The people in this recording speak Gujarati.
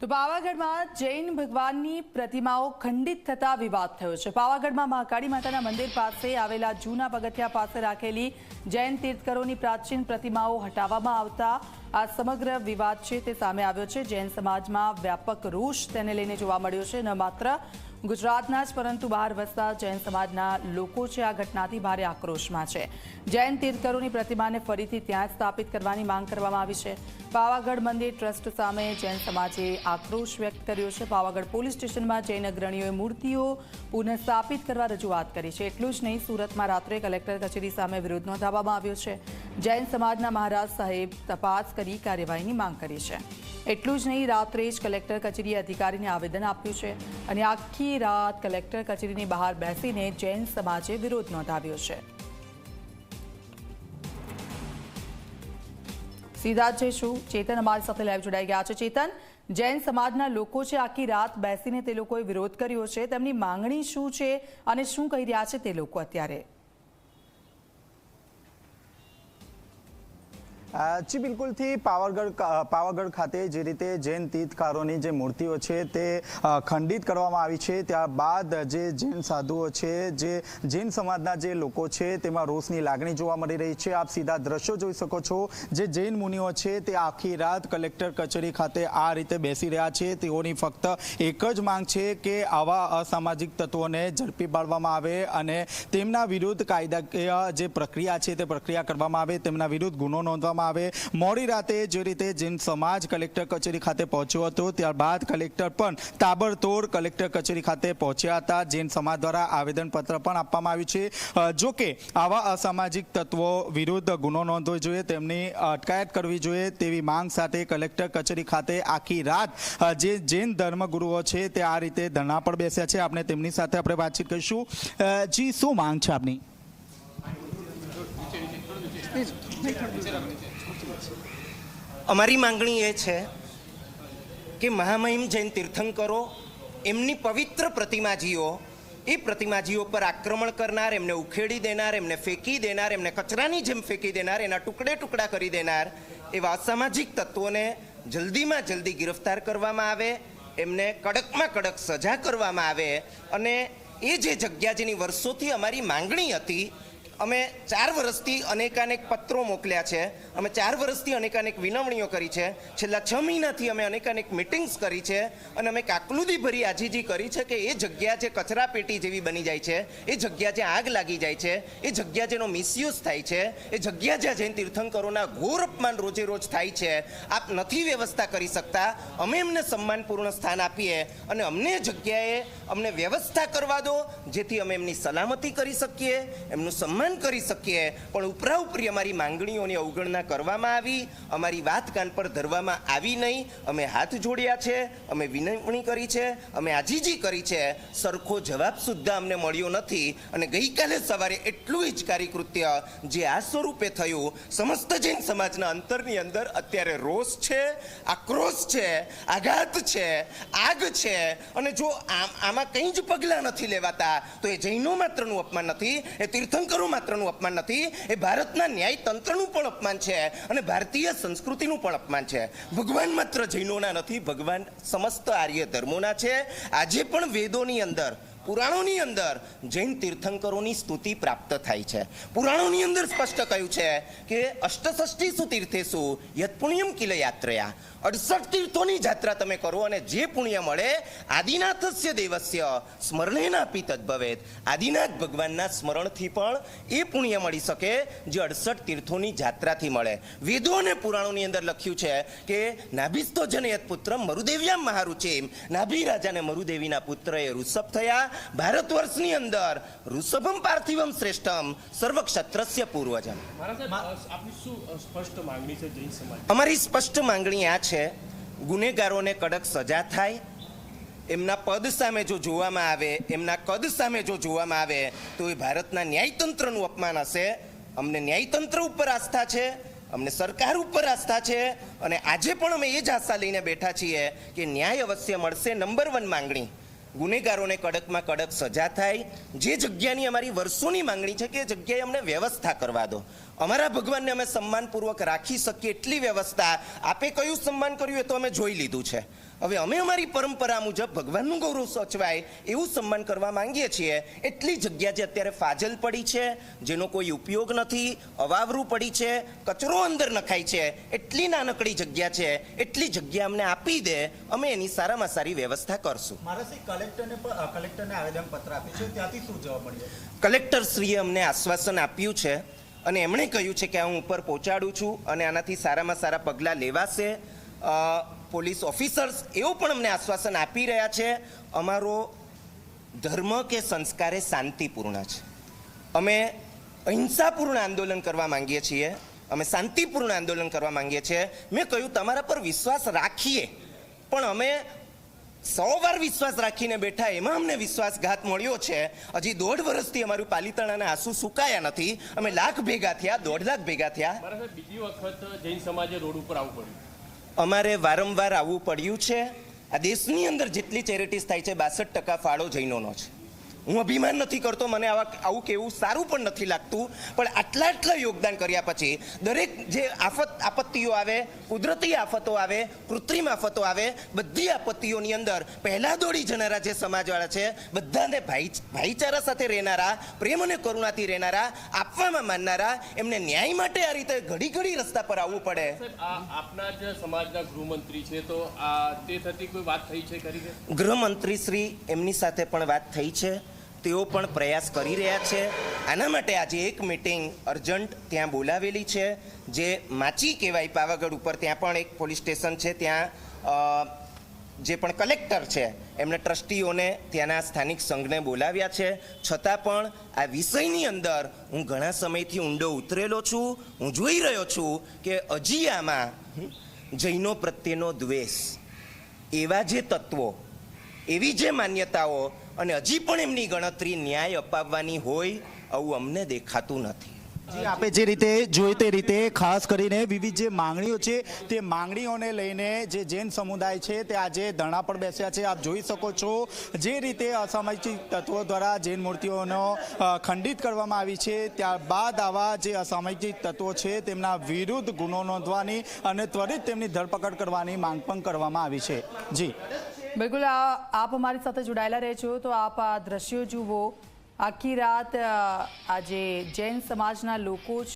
તો પાવાગઢમાં જૈન ભગવાનની પ્રતિમાઓ ખંડિત થતા વિવાદ થયો છે. પાવાગઢમાં મહાકાળી માતાના મંદિર પાસે આવેલા જૂના પગથિયા પાસે રાખેલી જૈન તીર્થકરોની પ્રાચીન પ્રતિમાઓ હટાવવામાં આવતા આ સમગ્ર વિવાદ છે તે સામે આવ્યો છે. જૈન સમાજમાં વ્યાપક રોષ તેને લઈને જોવા મળ્યો છે. ન માત્ર ગુજરાતના જ, પરંતુ બહાર વસતા જૈન સમાજના લોકો છે આ ઘટનાથી ભારે આક્રોશમાં છે. જૈન તીર્થકરોની પ્રતિમાને ફરીથી ત્યાં સ્થાપિત કરવાની માંગ કરવામાં આવી છે. પાવાગઢ મંદિર ટ્રસ્ટ સામે જૈન સમાજે આક્રોશ વ્યક્ત કર્યો છે. પાવાગઢ પોલીસ સ્ટેશનમાં જૈન અગ્રણીઓએ મૂર્તિઓ પુનઃસ્થાપિત કરવા રજૂઆત કરી છે. એટલું જ નહીં, સુરતમાં રાત્રે કલેક્ટર કચેરી સામે વિરોધ નોંધાવવામાં આવ્યો છે. જૈન સમાજના મહારાજ સાહેબ તપાસ કરી કાર્યવાહીની માંગ કરી છે. એટલું જ નહીં, રાત્રે જ કલેક્ટર કચેરી અધિકારીને આવેદન આપ્યું છે અને આખી રાત કલેક્ટર કચેરીની બહાર બેસીને જૈન સમાજે વિરોધ નોંધાવ્યો છે. સીધા જઈશું ચેતન અમારી સાથે લાઈવ જોડાઈ ગયા છે. ચેતન, જૈન સમાજના લોકો છે આખી રાત બેસીને તે લોકોએ વિરોધ કર્યો છે. તેમની માંગણી શું છે અને શું કહી રહ્યા છે તે લોકો અત્યારે? જી, બિલકુલથી પાવાગઢ પાવાગઢ ખાતે જે રીતે જૈન તીર્થકારોની જે મૂર્તિઓ છે તે ખંડિત કરવામાં આવી છે. ત્યારબાદ જે જૈન સાધુઓ છે, જે જૈન સમાજના જે લોકો છે, તેમાં રોષની લાગણી જોવા મળી રહી છે. આપ સીધા દ્રશ્યો જોઈ શકો છો. જે જૈન મુનિઓ છે, તે આખી રાત કલેક્ટર કચેરી ખાતે આ રીતે બેસી રહ્યા છે. તેઓની ફક્ત એક જ માંગ છે કે આવા અસામાજિક તત્વોને ઝડપી પાડવામાં આવે અને તેમના વિરુદ્ધ કાયદાકીય જે પ્રક્રિયા છે, તે પ્રક્રિયા કરવામાં આવે. તેમના વિરુદ્ધ ગુનો નોંધવામાં આવે. મોડી રાતે જે રીતે જૈન સમાજ કલેક્ટર કચેરી ખાતે પહોંચ્યો હતો, ત્યારબાદ કલેક્ટર પણ તાબડતોડ કલેક્ટર કચેરી ખાતે પહોંચ્યા હતા. જૈન સમાજ દ્વારા આવેદનપત્ર પણ આપવામાં આવ્યું છે. જો કે આવા અસામાજિક તત્વો વિરુદ્ધ ગુનો નોંધવો જોઈએ, તેમની અટકાયત કરવી જોઈએ તેવી માંગ સાથે કલેક્ટર કચેરી ખાતે આખી રાત જે જૈન ધર્મગુરુઓ છે તે આ રીતે ધરણા પર બેસ્યા છે. આપણે તેમની સાથે આપણે વાતચીત કરીશું. જી, શું માંગ છે આપની? અમારી માંગણી એ છે કે મહામહિમ જૈન તીર્થંકરો, એમની પવિત્ર પ્રતિમાજીઓ, એ પ્રતિમાજીઓ પર આક્રમણ કરનાર, એમને ઉખેડી દેનાર, એમને ફેંકી દેનાર, એમને કચરાની જેમ ફેંકી દેનાર, એના ટુકડે ટુકડા કરી દેનાર, એવા અસામાજિક તત્વોને જલ્દીમાં જલ્દી ગિરફ્તાર કરવામાં આવે, એમને કડકમાં કડક સજા કરવામાં આવે અને એ જે જગ્યા જેની વર્ષોથી અમારી માંગણી હતી અમે ચાર વર્ષથી અનેકાનેક પત્રો મોકલ્યા છે. અમે ચાર વર્ષથી અનેકાનેક વિનવણીઓ કરી છે. છેલ્લા છ મહિનાથી અમે અનેકાનેક મિટિંગ્સ કરી છે અને અમે કાકલુદી ભરી આજીજી કરી છે કે એ જગ્યા જે કચરા પેટી જેવી બની જાય છે, એ જગ્યા જે આગ લાગી જાય છે, એ જગ્યા જેનો મિસયુઝ થાય છે, એ જગ્યા જ્યાં જૈન તીર્થંકરોના ઘોર અપમાન રોજે રોજ થાય છે, આપ નથી વ્યવસ્થા કરી શકતા. અમે એમને સન્માનપૂર્ણ સ્થાન આપીએ અને અમને જગ્યાએ અમને વ્યવસ્થા કરવા દો, જેથી અમે એમની સલામતી કરી શકીએ, એમનું સન્માન કરી શકીએ. પણ ઉપરાઉપરી અમારી માંગણીઓની અવગણના કરવામાં આવી. અમારી વાત કાન પર ધરવામાં આવી નહીં. અમે હાથ જોડ્યા છે. અમે વિનવણી કરી છે. અમે આજીજી કરી છે. સરખો જવાબ સુદ્ધા અમને મળ્યો નથી. અને ગઈકાલે સવારે એટલું હિચકારી કૃત્ય જે આ સ્વરૂપે થયું, સમસ્ત જૈન સમાજના અંતરની અંદર અત્યારે રોષ છે, આક્રોશ છે, આઘાત છે, આગ છે. અને જો આમાં કંઈ જ પગલાં નથી લેવાતા, તો એ જૈનો માત્રનું અપમાન નથી, એ તીર્થંકરો માત્રનું અપમાન નથી, એ ભારતના ન્યાય તંત્રનું પણ અપમાન છે અને ભારતીય સંસ્કૃતિનું પણ અપમાન છે. ભગવાન માત્ર જૈનોના નથી, ભગવાન સમસ્ત આર્ય ધર્મોના છે. આજે પણ વેદોની અંદર પુરાણોની અંદર જૈન તીર્થંકરોની સ્તુતિ પ્રાપ્ત થાય છે. પુરાણોની અંદર સ્પષ્ટ કહ્યું છે કે અષ્ટષષ્ટીસુ તીર્થેસુ યત પુણ્યમ કિલ યાત્રયા. અડસઠ તીર્થોની જાત્રા તમે કરો અને જે પુણ્ય મળે આદિનાથસ્ય દેવસ્ય સ્મરણેનાપી તદ્ભવેત. આદિનાથ ભગવાનના સ્મરણથી પણ એ પુણ્ય મળી શકે જે અડસઠ તીર્થોની જાત્રાથી મળે. વેદો અને પુરાણોની અંદર લખ્યું છે કે નાભિસ્તો જનયત પુત્ર મરુદેવ્યામ મહારુચેમ. નાભી રાજાને મરુદેવીના પુત્રએ ઋષભ થયા. ભારત વર્ષની અંદર ઋષભમ પાર્થિવમ શ્રેષ્ઠમ સર્વ ક્ષત્રસ્ય પૂર્વજમ અમારી સ્પષ્ટ માંગણી આ છે ગુનેગારોને કડક સજા થાય એમના પદ સામે જો જોવામાં આવે એમના કદ સામે જો જોવામાં આવે તો એ ભારતના ન્યાયતંત્રનું અપમાન હશે. અમને ન્યાયતંત્ર ઉપર આસ્થા છે અમને સરકાર ઉપર આસ્થા છે અને આજે પણ અમે એ જ આશા લઈને બેઠા છીએ કે ન્યાય અવશ્ય મળશે નંબર વન માંગણી. ગુનેગારોને કડકમાં કડક સજા થાય. જે જગ્યાની અમારી વર્ષોની માંગણી છે કે જગ્યાએ અમને વ્યવસ્થા કરવા દો. અમારા ભગવાનને અમે સન્માનપૂર્વક રાખી શકીએ એટલી વ્યવસ્થા. આપે કયું સન્માન કર્યું એ તો અમે જોઈ લીધું છે. હવે અમે અમારી પરંપરા મુજબ ભગવાનનું ગૌરવ સચવાય એવું સન્માન કરવા માંગીએ છીએ. એટલી જગ્યા જે અત્યારે ફાજલ પડી છે જેનો કોઈ ઉપયોગ નથી અવાવરું પડી છે કચરો અંદર નખાય છે એટલી નાનકડી જગ્યા છે એટલી જગ્યા અમને આપી દે અમે એની સારામાં સારી વ્યવસ્થા કરશું. કલેક્ટરને કલેક્ટરને પણ કલેક્ટરને આવેદનપત્ર આપ્યું છે ત્યાંથી શું જવાબ મળ્યો? કલેક્ટરશ્રીએ અમને આશ્વાસન આપ્યું છે અને એમણે કહ્યું છે કે હું ઉપર પહોંચાડું છું અને આનાથી સારામાં સારા પગલાં લેવાશે. પોલીસ ઓફિસર્સ એવું પણ અમને આશ્વાસન આપી રહ્યા છે, અમારો ધર્મ કે સંસ્કાર શાંતિપૂર્ણ છે. અમે અહિંસાપૂર્ણ આંદોલન કરવા માંગીએ છીએ, અમે શાંતિપૂર્ણ આંદોલન કરવા માંગીએ છીએ. મેં કહ્યું, તમારા પર વિશ્વાસ રાખીએ, પણ અમે સો વાર વિશ્વાસ રાખીને બેઠા એમાં અમને વિશ્વાસઘાત મળ્યો છે. હજી દોઢ વર્ષથી અમારું પાલીતાણાના આંસુ સુકાયા નથી. અમે લાખ ભેગા થયા દોઢ લાખ ભેગા થયા. બીજી વખત જૈન સમાજે રોડ ઉપર આવવું પડ્યું. અમારે વારંવાર આવવું પડ્યું છે. આ દેશની અંદર જેટલી ચેરિટીઝ થાય છે બાસઠ ટકા ફાળો જૈનોનો છે. હું અભિમાન નથી કરતો મને આવા આવું કેવું સારું પણ નથી લાગતું. પણ આટલા આટલા યોગદાન કર્યા પછી દરેક જે આફત આપત્તિઓ આવે કુદરતી આફતો આવે કૃત્રિમ આફતો આવે બધી આપત્તિઓની અંદર પહેલાં દોડી જનારા જે સમાજવાળા છે બધાને ભાઈ ભાઈચારા સાથે રહેનારા પ્રેમ અને કરુણાથી રહેનારા આપવામાં માનનારા એમને ન્યાય માટે આ રીતે ઘડી ઘડી રસ્તા પર આવવું પડે. આ આપના જ સમાજના ગૃહમંત્રી છે તો આ તે થતી કોઈ વાત થઈ છે ગૃહમંત્રી શ્રી એમની સાથે પણ વાત થઈ છે. તેઓ પણ પ્રયાસ કરી રહ્યા છે. આના માટે આજે એક મિટિંગ અર્જન્ટ ત્યાં બોલાવેલી છે, જે માચી કહેવાય પાવાગઢ ઉપર. ત્યાં પણ એક પોલીસ સ્ટેશન છે, ત્યાં જે પણ કલેક્ટર છે એમણે ટ્રસ્ટીઓને ત્યાંના સ્થાનિક સંઘને બોલાવ્યા છે. છતાં પણ આ વિષયની અંદર હું ઘણા સમયથી ઊંડો ઉતરેલો છું. હું જોઈ રહ્યો છું કે હજી આમાં જૈનો પ્રત્યેનો દ્વેષ, એવા જે તત્વો, એવી જે માન્યતાઓ અને હજી પણ એમની ગણતરી ન્યાય અપાવવાની હોય આવું અમને દેખાતું નથી. આપે જે રીતે જોઈ તે રીતે ખાસ કરીને વિવિધ જે માંગણીઓ છે, તે માંગણીઓને લઈને જે જૈન સમુદાય છે, તે આજે ધરણા પર બેસ્યા છે. આપ જોઈ શકો છો જે રીતે અસામાજિક તત્વો દ્વારા જૈન મૂર્તિઓનો ખંડિત કરવામાં આવી છે, ત્યારબાદ આવા જે અસામાજિક તત્વો છે, તેમના વિરુદ્ધ ગુનો નોંધવાની અને ત્વરિત તેમની ધરપકડ કરવાની માંગ પણ કરવામાં આવી છે. જી. બિલકુલ આપ અમારી સાથે જોડાયેલા રહેજો. તો આપ આ દ્રશ્યો જુઓ. આખી રાત આજે જૈન સમાજના લોકો છે